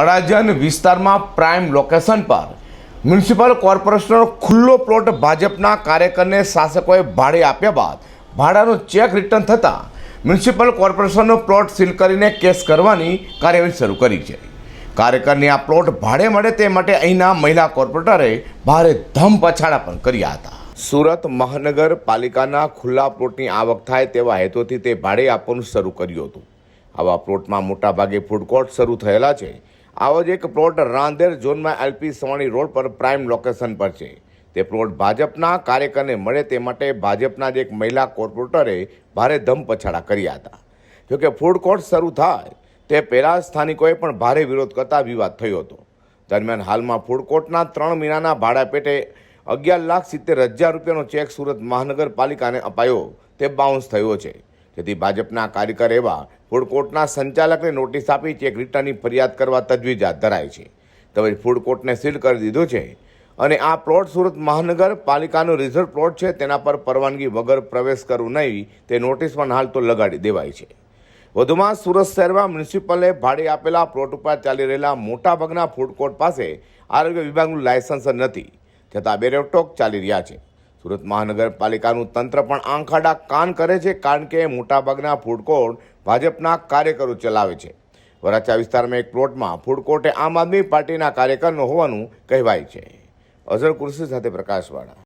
અડાજણ વિસ્તારમાં prime location પર municipal કોર્પોરેશનનો ખુલ્લો પ્લોટ ભાજપના કાર્યકરને શાસકોએ ભાડે આપ્યા બાદ ભાડાનો ચેક રિટર્ન થતાં મ્યુનિસિપલ કોર્પોરેશનનો પ્લોટ સીલ કરીને કેસ કરવાની કાર્યવાહી શરૂ કરી છે. કાર્યકરને આ પ્લોટ ભાડે મળે તે માટે અહીંના મહિલા કોર્પોરેટરે ભારે ધમ પછાડા પણ કર્યા હતા. સુરત મહાનગરપાલિકાના ખુલ્લા પ્લોટની આવક થાય તેવા હેતુથી તે ભાડે આપવાનું શરૂ કર્યું હતું. આવા પ્લોટમાં મોટાભાગે ફૂડ કોર્ટ શરૂ થયેલા છે. આવો જ એક પ્લોટ રાંદેર ઝોનમાં એલપી સવાણી રોડ પર પ્રાઇમ લોકેશન પર છે. તે પ્લોટ ભાજપના કાર્યકરને મળે તે માટે ભાજપના જ એક મહિલા કોર્પોરેટરે ભારે ધમ પછાડા કર્યા હતા. જોકે ફૂડ કોર્ટ શરૂ થાય, તે પહેલાં સ્થાનિકોએ પણ ભારે વિરોધ કરતા વિવાદ થયો હતો. દરમિયાન હાલમાં ફૂડ કોર્ટના ત્રણ મહિનાના ભાડા પેટે અગિયાર લાખ સિત્તેર હજાર રૂપિયાનો ચેક સુરત મહાનગરપાલિકાને અપાયો, તે બાઉન્સ થયો છે. જેથી ભાજપના કાર્યકર એવા ફૂડ કોર્ટના સંચાલકને નોટિસ આપી ચેક રિટર્નની ફરિયાદ કરવા તજવીજ હાથ ધરાય છે. તો ફૂડ કોર્ટને સીલ કરી દીધો છે. અને આ પ્લોટ સુરત મહાનગરપાલિકાનો રિઝર્વ પ્લોટ છે, તેના પર પરવાનગી વગર પ્રવેશ કરવું નહીં, તે નોટિસ પણ હાલ તો લગાડી દેવાય છે. વધુમાં સુરત શહેરમાં મ્યુનિસિપલે ભાડે આપેલા પ્લોટ ઉપર ચાલી રહેલા મોટાભાગના ફૂડ કોર્ટ પાસે આરોગ્ય વિભાગનું લાયસન્સ નથી, છતાં બે રોકટોક ચાલી રહ્યા છે. સુરત મહાનગરપાલિકાનું તંત્ર પણ આંખાડા કાન કરે છે, કારણ કે મોટાભાગના ફૂડકોર્ટ ભાજપના કાર્યકરો ચલાવે છે. વરાછા વિસ્તારમાં એક પ્લોટમાં ફૂડકોર્ટે આમ આદમી પાર્ટીના કાર્યકરનો હોવાનું કહેવાય છે. અઝર કુર્સી સાથે પ્રકાશવાળા.